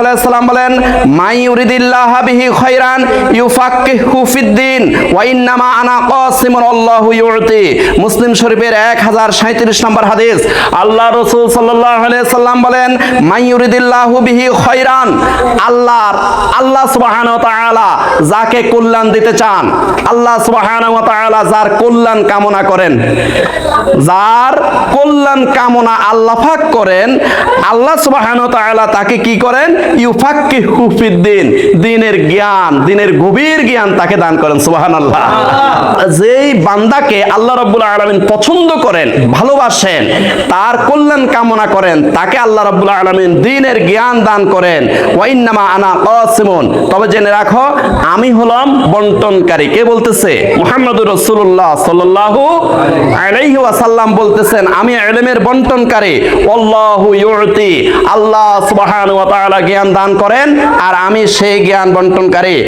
আলাইহি সাল্লাম বলেন মাই ইউরিদিল্লাহ বিহি খায়রান ইউফাক্কিহু ফিদ্দিন ওয়া ইন্নামা আনা কাসিমুন আল্লাহু ইউতি। মুসলিম শরীফের 1037 নম্বর হাদিস, আল্লাহ রাসূল সাল্লাল্লাহু আলাইহি সাল্লাম বলেন মাই ইউরিদিল্লাহু বিহি খায়রান, আল্লাহর, আল্লাহ সুবহানাহু ওয়া তাআলা যাকে কল্যাণ দিতে চান, আল্লাহ সুবহানাহু ওয়া তাআলা যার কল্যাণ কামনা করেন। যার কল্যাণ কামনা আল্লাহ পাক করেন, আল্লাহ সুবহানাহু ওয়া তাআলা তাকে কি করেন? ইউফাক্কিহু ফিদ্দিন, দিনের জ্ঞান, দিনের গভীর জ্ঞান তাকে দান করেন, সুবহানাল্লাহ। যেই বান্দাকে আল্লাহ রাব্বুল আলামিন পছন্দ করেন, ভালোবাসেন, তার কল্যাণ কামনা করেন, তাকে আল্লাহ রাব্বুল আলামিন দিনের জ্ঞান দান করেন। ওয়াইন্নামা আনা কাসিমুন। তবে জেনে রাখো, আমি হলাম বন্টনকারী। কে বলতেছে? মুহাম্মদুর রাসূলুল্লাহ সাল্লাল্লাহু আলাইহি ওয়াসাল্লাম বলতেছেন, আমি ইলমের বন্টনকারী। আল্লাহু ইউতি আল্লাহ সুবহানাহু ওয়া তাআলা জ্ঞান দান করেন আর আমি সেই জ্ঞান বন্টনকারী।